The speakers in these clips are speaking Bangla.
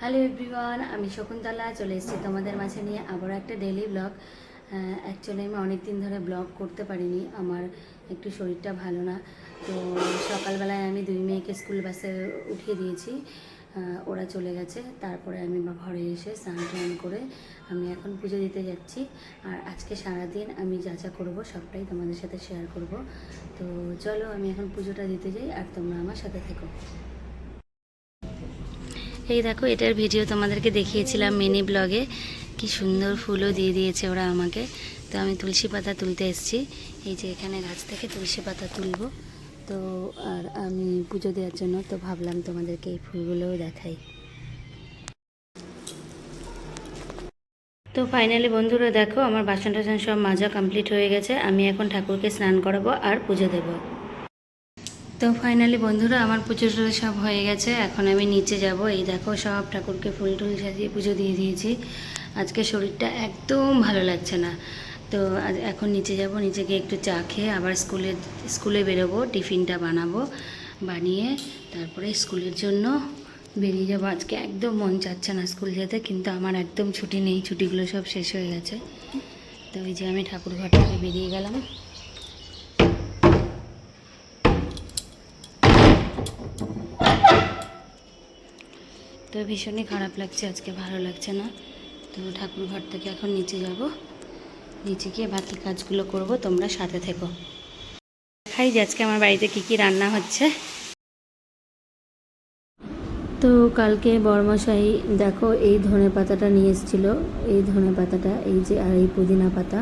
হ্যালো এভরিওয়ান আমি শকুন্তলা, চলে এসেছি তোমাদের মাঝে নিয়ে আবারও একটা ডেলি ব্লগ অ্যাকচুয়ালি আমি অনেক দিন ধরে ব্লগ করতে পারিনি, আমার একটু শরীরটা ভালো না। তো সকালবেলায় আমি দুই মেয়েকে স্কুল বাসে উঠিয়ে দিয়েছি ওরা চলে গেছে। তারপরে আমি ঘরে এসে স্নান টান করে আমি এখন পুজো দিতে যাচ্ছি। আর আজকে সারাদিন আমি যা যা করব সবটাই তোমাদের সাথে শেয়ার করব। তো চলো আমি এখন পুজোটা দিতে যাই, আর তোমরা আমার সাথে থেকো। এই দেখো, এটার ভিডিও তোমাদেরকে দেখিয়েছিলাম মিনি ব্লগে কি সুন্দর ফুলও দিয়ে দিয়েছে ওরা আমাকে। তো আমি তুলসী পাতা তুলতে এসেছি। এই যে এখানে গাছ থেকে তুলসী পাতা তুলবো। তো আর আমি পুজো দেওয়ার জন্য তো ভাবলাম তোমাদেরকে এই ফুলগুলোও দেখাই। তো ফাইনালি বন্ধুরা দেখো, আমার বাসন টাসন সব মাজা কমপ্লিট হয়ে গেছে। আমি এখন ঠাকুরকে স্নান করাবো আর পুজো দেবো। তো ফাইনালি বন্ধুরা আমার পুজো টুজো সব হয়ে গেছে, এখন আমি নিচে যাব। এই দেখো সব ঠাকুরকে ফুল টুল সাজিয়ে পুজো দিয়ে দিয়েছি। আজকে শরীরটা একদম ভালো লাগছে না। তো এখন নিচে যাব, নিচে গিয়ে একটু চা খেয়ে আবার স্কুলে স্কুলে বেরোবো, টিফিনটা বানাবো, বানিয়ে তারপরে স্কুলের জন্য বেরিয়ে যাব। আজকে একদম মন চাচ্ছে না স্কুল যেতে, কিন্তু আমার একদম ছুটি নেই, ছুটিগুলো সব শেষ হয়ে গেছে। তো ওই যে আমি ঠাকুর ঘর থেকে বেরিয়ে গেলাম। তো ভীষণই খারাপ লাগছে, আজকে ভালো লাগছে না। তো ঠাকুর ঘর থেকে এখন নিচে যাব। নিচে গিয়ে বাকি কাজগুলো করব, তোমরা সাথে থেকো। দেখাই যে আজকে আমার বাড়িতে কি কি রান্না হচ্ছে। তো কালকে বরমশাই, দেখো এই ধনে পাতাটা নিয়ে এসেছিল। এই ধনে পাতাটা, এই যে, আর এই পুদিনা পাতা,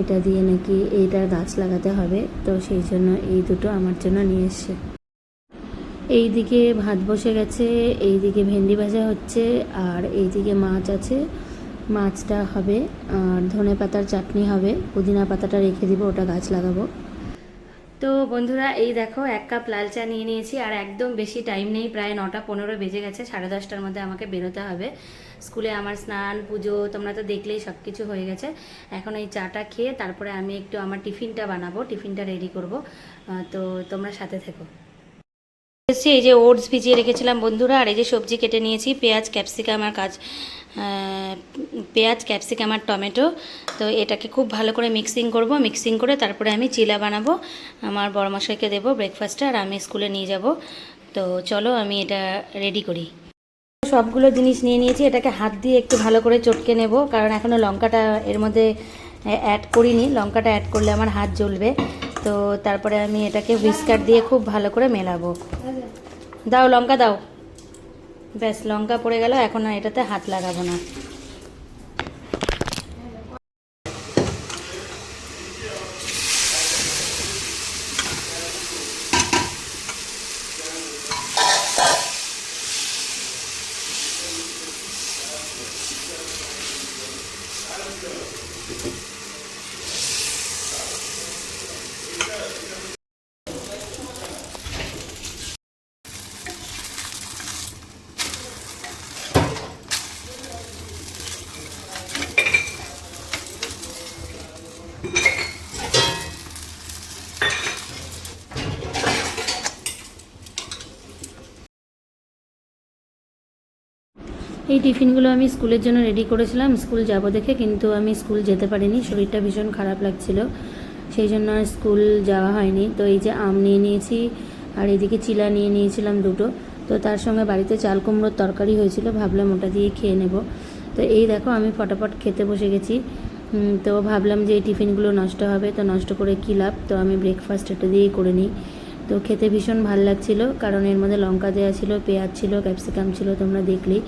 এটা দিয়ে নাকি এইটার গাছ লাগাতে হবে। তো সেই জন্য এই দুটো আমার জন্য নিয়ে এসছে। এইদিকে ভাত বসে গেছে, এইদিকে ভেন্ডি ভাজা হচ্ছে, আর এইদিকে মাছ আছে। মাছটা হবে, আর ধনে পাতার চাটনি হবে। পুদিনা পাতাটা রেখে দিব, ওটা গাছ লাগাবো। তো বন্ধুরা, এই দেখো, এক কাপ লাল চা নিয়ে নিয়েছি, আর একদম বেশি টাইম নেই, প্রায় নটা পনেরো বেজে গেছে, সাড়ে দশটার মধ্যে আমাকে বেরোতে হবে। স্কুলে আমার স্নান, পুজো, তোমরা তো দেখলেই সব কিছু হয়ে গেছে। এখন এই চাটা খেয়ে তারপরে আমি একটু আমার টিফিনটা বানাবো, টিফিনটা রেডি করব। তো তোমরা সাথে থেকো। এসেছি এই যে ওটস ভিজিয়ে রেখেছিলাম বন্ধুরা, আর এই যে সবজি কেটে নিয়েছি, পেঁয়াজ, ক্যাপসিকাম আর কাজ পেঁয়াজ, ক্যাপসিকাম আর টমেটো। তো এটাকে খুব ভালো করে মিক্সিং করব মিক্সিং করে তারপরে আমি চিলা বানাবো, আমার বড়মশাইকে দেবো ব্রেকফাস্টে আর আমি স্কুলে নিয়ে যাব। তো চলো আমি এটা রেডি করি। সবগুলো জিনিস নিয়ে নিয়েছি, এটাকে হাত দিয়ে একটু ভালো করে চটকে নেব, কারণ এখনও লঙ্কাটা এর মধ্যে অ্যাড করিনি। লঙ্কাটা অ্যাড করলে আমার হাত জ্বলবে। তো তারপরে আমি এটাকে হুইস্কার দিয়ে খুব ভালো করে মেলাবো। দাও লঙ্কা দাও। ব্যাস, লঙ্কা পড়ে গেল, এখন এটাতে হাত লাগাবো না। এই টিফিনগুলো আমি স্কুলের জন্য রেডি করেছিলাম। স্কুল যাব দেখে কিন্তু আমি স্কুল যেতে পারিনি। শরীরটা ভীষণ খারাপ লাগছিল। সেই জন্য আর স্কুল যাওয়া হয়নি। তো এই যে আম নিয়ে নিয়েছি, আর এদিকে চিলা নিয়ে নিয়েছিলাম দুটো। তো তার সঙ্গে বাড়িতে চাল কুমড়োর তরকারি হয়েছিল। ভাবলাম ওটা দিয়ে খেয়ে নেব। তো এই দেখো, আমি ফটাফট খেতে বসে গেছি। তো ভাবলাম যে এই টিফিনগুলো নষ্ট হবে, তো নষ্ট করে কী লাভ? তো আমি ব্রেকফাস্ট এটা দিয়েই করে নিই। তো খেতে ভীষণ ভালো লাগছিল, কারণ এর মধ্যে লঙ্কা দেওয়া ছিল, পেঁয়াজ ছিল ক্যাপসিকাম ছিল, তোমরা দেখলেই।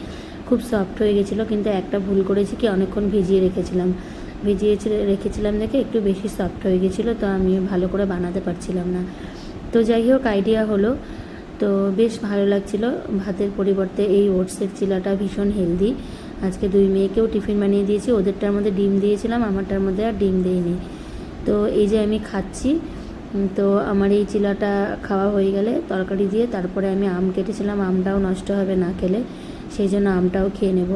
খুব সফট হয়ে গেছিল, কিন্তু একটা ভুল করেছি কি অনেকক্ষণ ভিজিয়ে রেখেছিলাম। ভিজিয়ে রেখেছিলাম দেখে একটু বেশি সফট হয়ে গেছিল, তো আমি ভালো করে বানাতে পারছিলাম না। তো যাই হোক আইডিয়া হলো। তো বেশ ভালো লাগছিল, ভাতের পরিবর্তে এই ওটসের চিলাটা ভীষণ হেলদি আজকে দুই মেয়েকেও টিফিন বানিয়ে দিয়েছি, ওদেরটার মধ্যে ডিম দিয়েছিলাম, আমারটার মধ্যে আর ডিম দিইনি। তো এই যে আমি খাচ্ছি তো আমার এই চিলাটা খাওয়া হয়ে গেলে তরকারি দিয়ে তারপরে আমি আম কেটেছিলাম, আমটাও নষ্ট হবে না খেলে। সেই জন্য আমটাও খেয়ে নেব।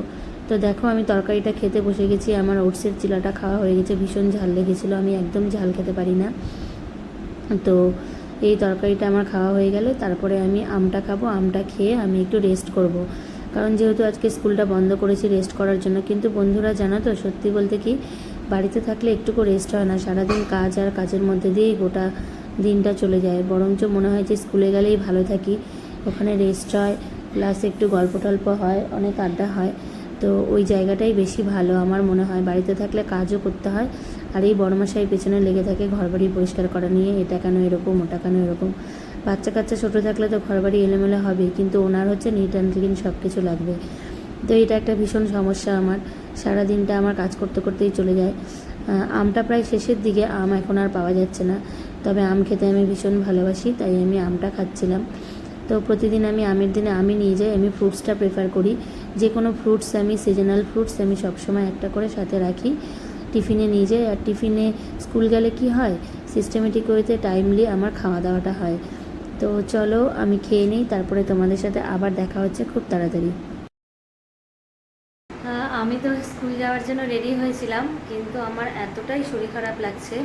তো দেখো আমি তরকারিটা খেতে বসে গেছি। আমার ওটসের চিলাটা খাওয়া হয়ে গেছে। ভীষণ ঝাল লেগেছিলো। আমি একদম ঝাল খেতে পারি না। তো এই তরকারিটা আমার খাওয়া হয়ে গেলে। তারপরে আমি আমটা খাব। আমটা খেয়ে আমি একটু রেস্ট করব। কারণ যেহেতু আজকে স্কুলটা বন্ধ করেছি রেস্ট করার জন্য। কিন্তু বন্ধুরা জানো তো, সত্যি বলতে কি, বাড়িতে থাকলে একটুকু রেস্ট হয় না। সারাদিন কাজ আর কাজের মধ্যে দিয়েই গোটা দিনটা চলে যায়। বরঞ্চ মনে হয় যে স্কুলে গেলেই ভালো থাকি। ওখানে রেস্ট হয়। প্লাস একটু গল্প টল্প হয়, অনেক আড্ডা হয়। তো ওই জায়গাটাই বেশি ভালো আমার মনে হয়। বাড়িতে থাকলে কাজও করতে হয়। আর এই বড়মশাই পেছনে লেগে থাকে ঘরবাড়ি পরিষ্কার করা নিয়ে, এটা কেন এরকম, ওটা কেন এরকম? বাচ্চা কাচ্চা ছোটো থাকলে তো ঘরবাড়ি এলোমেলো হবেই, কিন্তু ওনার হচ্ছে নিট অ্যান্ড ক্লিন সব কিছু লাগবে। তো এটা একটা ভীষণ সমস্যা আমার। সারা দিনটা আমার কাজ করতে করতেই চলে যায়। আমটা প্রায় শেষের দিকে, আম এখন আর পাওয়া যাচ্ছে না। তবে আম খেতে আমি ভীষণ ভালোবাসি, তাই আমি আমটা খাচ্ছিলাম। তো প্রতিদিন আমি আমের দিনে আমি নিয়ে যাই আমি ফ্রুটসটা প্রেফার করি। যে কোনো ফ্রুটস আমি সিজনাল ফ্রুটস আমি সবসময় একটা করে সাথে রাখি। টিফিনে নিয়ে যাই আর টিফিনে স্কুল গেলে কি হয়? সিস্টেমেটিক ওয়েতে টাইমলি আমার খাওয়া দাওয়াটা হয়। তো চলো আমি খেয়ে নিই তারপরে তোমাদের সাথে আবার দেখা হচ্ছে খুব তাড়াতাড়ি। আহ, আমি তো স্কুল যাওয়ার জন্য রেডি হয়েছিলাম কিন্তু আমার এতটাই শরীর খারাপ লাগছে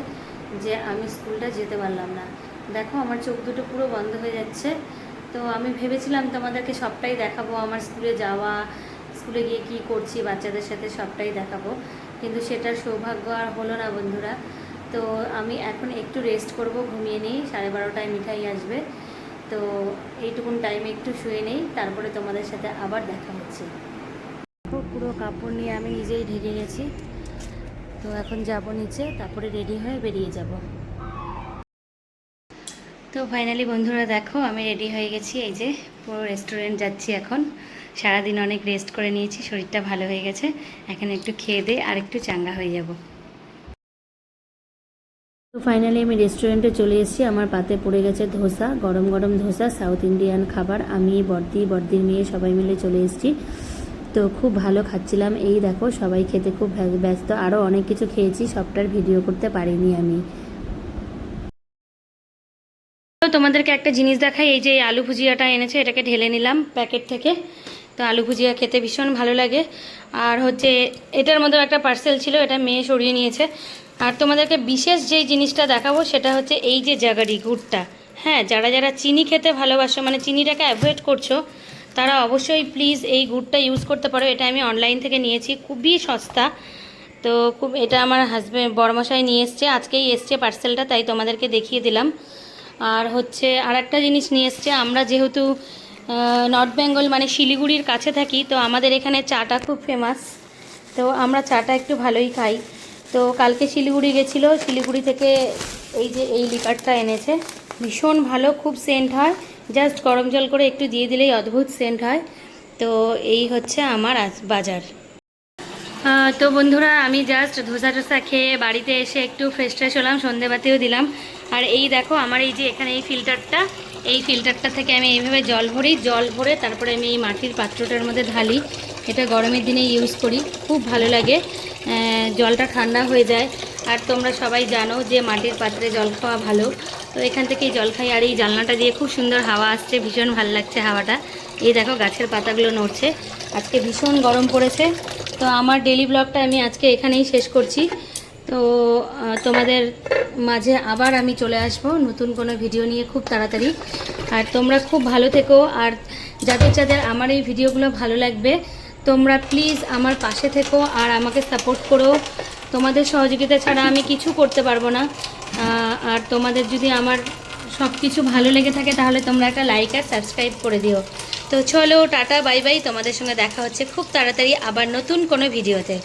যে আমি স্কুলটা যেতে পারলাম না। দেখো আমার চোখ দুটো পুরো বন্ধ হয়ে যাচ্ছে। তো আমি ভেবেছিলাম তোমাদেরকে সবটাই দেখাবো, আমার স্কুলে যাওয়া, স্কুলে গিয়ে কী করছি, বাচ্চাদের সাথে সবটাই দেখাবো। কিন্তু সেটার সৌভাগ্য আর হলো না বন্ধুরা। তো আমি এখন একটু রেস্ট করব, ঘুমিয়ে নিই, সাড়ে বারোটায় মিঠাই আসবে। তো এইটুকুন টাইমে একটু শুয়ে নেই, তারপরে তোমাদের সাথে আবার দেখা হচ্ছে। পুরো কাপড় নিয়ে আমি নিজেই ঢেকে গেছি। তো এখন যাব নিচে, তারপরে রেডি হয়ে বেরিয়ে যাব। তো ফাইনালি বন্ধুরা দেখো, আমি রেডি হয়ে গেছি। এই যে পুরো রেস্টুরেন্ট যাচ্ছি এখন। সারাদিন অনেক রেস্ট করে নিয়েছি, শরীরটা ভালো হয়ে গেছে। এখন একটু খেয়ে দিয়ে আর একটু চাঙ্গা হয়ে যাব। তো ফাইনালি আমি রেস্টুরেন্টে চলে এসেছি। আমার পাতে পড়ে গেছে ধোসা, গরম গরম ধোসা সাউথ ইন্ডিয়ান খাবার। আমি, বর্দি, বর্দির মেয়ে সবাই মিলে চলে এসেছি। তো খুব ভালো খাচ্ছিলাম। এই দেখো, সবাই খেতে খুব ব্যস্ত। আরও অনেক কিছু খেয়েছি, সবটার ভিডিও করতে পারিনি আমি। তোমাদেরকে একটা জিনিস দেখাই, এই যে এই আলু ভুজিয়াটা এনেছে, এটাকে ঢেলে নিলাম প্যাকেট থেকে। তো আলু ভুজিয়া খেতে ভীষণ ভালো লাগে। আর হচ্ছে, এটার মধ্যে একটা পার্সেল ছিল, এটা মেয়ে সরিয়ে নিয়েছে। আর তোমাদেরকে বিশেষ যেই জিনিসটা দেখাবো, সেটা হচ্ছে এই যে জাগারি গুড়টা। হ্যাঁ যারা যারা চিনি খেতে ভালোবাসো মানে চিনিটাকে অ্যাভয়েড করছ, তারা অবশ্যই প্লিজ এই গুড়টা ইউজ করতে পারো। এটা আমি অনলাইন থেকে নিয়েছি, খুবই সস্তা। তো খুব, এটা আমার হাজব্যান্ড বড়মশাই নিয়ে এসছে, আজকেই এসছে পার্সেলটা তাই তোমাদেরকে দেখিয়ে দিলাম। আর হচ্ছে আর একটা জিনিস নিয়ে এসছে, আমরা যেহেতু নর্থ বেঙ্গল মানে শিলিগুড়ির কাছে থাকি, তো আমাদের এখানে চাটা খুব ফেমাস তো আমরা চাটা একটু ভালোই খাই। তো কালকে শিলিগুড়ি গেছিল, শিলিগুড়ি থেকে এই যে এই লিকারটা এনেছে, ভীষণ ভালো, খুব সেন্ট হয়। জাস্ট গরম জল করে একটু দিয়ে দিলেই অদ্ভুত সেন্ট হয়। তো এই হচ্ছে আমার বাজার। তো বন্ধুরা, আমি জাস্ট ধোসা টোসা খেয়ে বাড়িতে এসে একটু ফ্রেশ ট্রেশ হলাম, সন্ধেবাতিও দিলাম। আর এই দেখো, আমার এই যে এখানে এই ফিল্টারটা এই ফিল্টারটা থেকে আমি এইভাবে জল ভরি, জল ভরে তারপরে আমি এই মাটির পাত্রটার মধ্যে ঢালি। এটা গরমের দিনে ইউজ করি, খুব ভালো লাগে। জলটা ঠান্ডা হয়ে যায়। আর তোমরা সবাই জানো যে মাটির পাত্রে জল খাওয়া ভালো। তো এখান থেকেই জল খাই, আর এই জানলাটা দিয়ে খুব সুন্দর হাওয়া আসছে, ভীষণ ভালো লাগছে হাওয়াটা। এই দেখো, গাছের পাতাগুলো নড়ছে। আজকে ভীষণ গরম পড়েছে। তো আমার ডেলি ব্লগটা আমি আজকে এখানেই শেষ করছি। তো তোমাদের মাঝে আবার আমি চলে আসব নতুন কোনো ভিডিও নিয়ে খুব তাড়াতাড়ি। আর তোমরা খুব ভালো থেকো, আর যাদের যাদের আমার এই ভিডিওগুলো ভালো লাগবে, তোমরা প্লিজ আমার পাশে থেকো আর আমাকে সাপোর্ট করো। তোমাদের সহযোগিতা ছাড়া আমি কিছু করতে পারব না। আর তোমাদের যদি আমার সব কিছু ভালো লেগে থাকে তাহলে তোমরা একটা লাইক আর সাবস্ক্রাইব করে দিও। তো চলো, টাটা বাই বাই তোমাদের সঙ্গে দেখা হচ্ছে খুব তাড়াতাড়ি আবার নতুন কোনো ভিডিওতে।